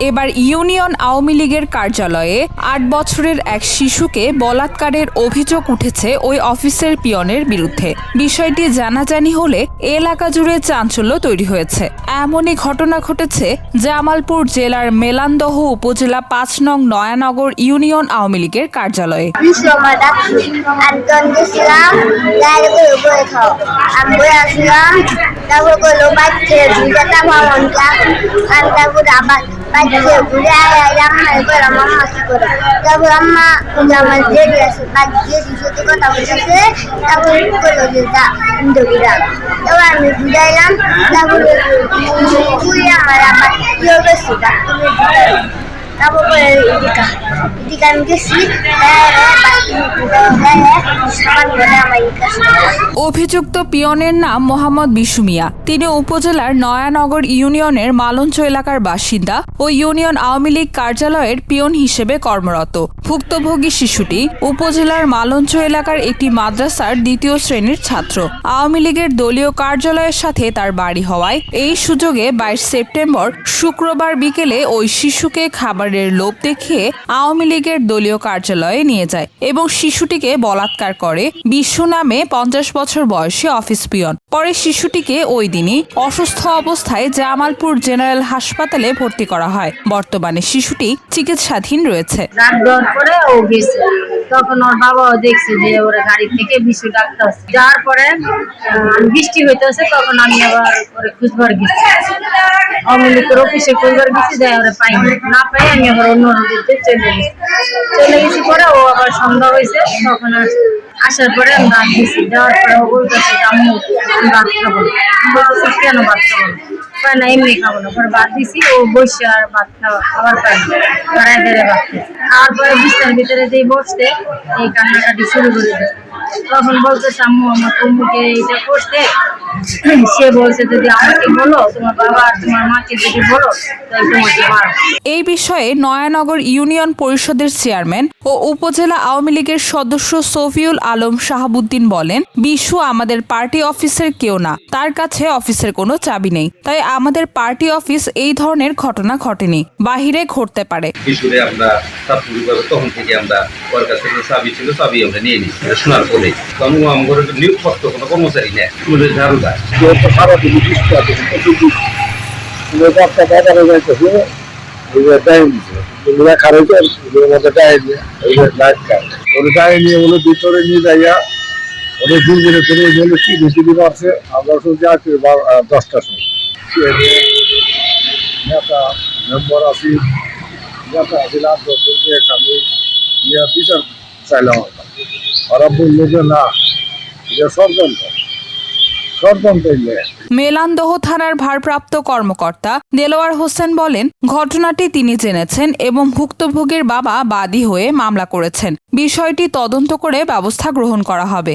এবার ইউনিয়ন আওয়ামী লীগের কার্যালয়ে আট বছরের এক শিশুকে বলাৎকারের অভিযোগ উঠেছে ওই অফিসের পিয়নের বিরুদ্ধে। বিষয়টি জানাজানি হলে এলাকা জুড়ে চাঞ্চল্য তৈরি হয়েছে। এমনই ঘটনা ঘটেছে জামালপুর জেলার মেলান্দহ উপজেলা পাঁচ নং নয়ানগর ইউনিয়ন আওয়ামী লীগের কার্যালয়ে। ডাকছি একজন গেছিলাম গাড়ি করে উপরে খাও আমি বয়ে আসলাম তারপর করল বাচ্চা দুইটা তারপর মনটা আর তারপর আবার বাচ্চা ঘুরে আয় আম্মা করে আম্মা কি করে তারপর আম্মা আমার দেরি আছে বাচ্চা শিশুতে কথা বলতেছে তারপর করল যে যা ইন্দো ঘুরা এবার আমি অভিযুক্ত পিয়নের নাম মোহাম্মদ বিশু মিয়া। তিনি উপজেলার নয়ানগর ইউনিয়নের মালঞ্চ এলাকার বাসিন্দা ও ইউনিয়ন আওয়ামী লীগ কার্যালয়ের পিয়ন হিসেবে কর্মরত। ভুক্তভোগী শিশুটি উপজেলার মালঞ্চ এলাকার একটি মাদ্রাসার দ্বিতীয় শ্রেণির ছাত্র। আওয়ামী লীগের দলীয় কার্যালয়ের সাথে তার বাড়ি হওয়ায় এই সুযোগে বাইশ সেপ্টেম্বর শুক্রবার বিকেলে ওই শিশুকে খাবারের লোভ দেখিয়ে আওয়ামী লীগের দলীয় কার্যালয়ে নিয়ে যায় এবং শিশুটিকে বলাৎকার করে বিশ্ব নামে পঞ্চাশ বছর বয়সী অফিস পিয়ন। পরে শিশুটিকে ওই দিনই অসুস্থ অবস্থায় জামালপুর জেনারেল হাসপাতালে ভর্তি করা হয়। বর্তমানে শিশুটি চিকিৎসাধীন রয়েছে। তখন ওর দেখছে যে ওরা গাড়ি থেকে বিশু যাওয়ার পরে বৃষ্টি হইতেছে, তখন আমি আবার ওরে খুঁজবার গেছি। অমলিকের অফিসে খুঁজবার গেছি, যাই না পাই আমি আবার অন্য চলে গেছি। চলে গেছি পরে ও আবার সন্ধ্যা হয়েছে তখন আসার পরে আমি ভাত দিয়েছি দেওয়ার পরে ও বলতেছে আমি ভাত খাব বলতেছি, কেন ভাত খাব না? না, এমনি খাব না। পরে ভাত দিছি, ও বসে আর ভাত খাওয়া খাবার পাই দাঁড়ায় দাঁড়ায় ভাত খাওয়ার পরে বিস্তার ভিতরে যেই বসতে এই কান্নাকাটি শুরু করে দিচ্ছে। তখন বলতে আম্মু, আমার কুম্মুকে এইটা করতে সে বলছে যদি আমাকে বলো তোমার বাবা আর তোমার মাকে যদি বলো তাহলে তোমাকে মারো। এই বিষয়ে নয়ানগর ইউনিয়ন পরিষদের চেয়ারম্যান ও উপজেলা আওয়ামী লীগের সদস্য সফিউল আলম শাহাবুদ্দিন বলেন বিশু আমাদের পার্টি অফিসের কেউ না। তার কাছে অফিসের কোনো চাবি নেই। তাই আমাদের পার্টি অফিস এই ধরনের ঘটনা ঘটেনি। বাহিরে ঘটতে পারে। আমরা তাৎক্ষণিকভাবে তখন থেকে আমরা ওর কাছে চাবি ছিল, চাবি আমরা নিয়ে এটা শোনার পরে। তখন আমার নিয়োগ করতো কোনো কর্মচারী নেই স্কুলের নিয়ে যাইয়া গেলে কি আমরা দশটার সময় মেলান্দহ থানার ভারপ্রাপ্ত কর্মকর্তা দেলোয়ার হোসেন বলেন, ঘটনাটি তিনি জেনেছেন এবং ভুক্তভোগীর বাবা বাদী হয়ে মামলা করেছেন। বিষয়টি তদন্ত করে ব্যবস্থা গ্রহণ করা হবে।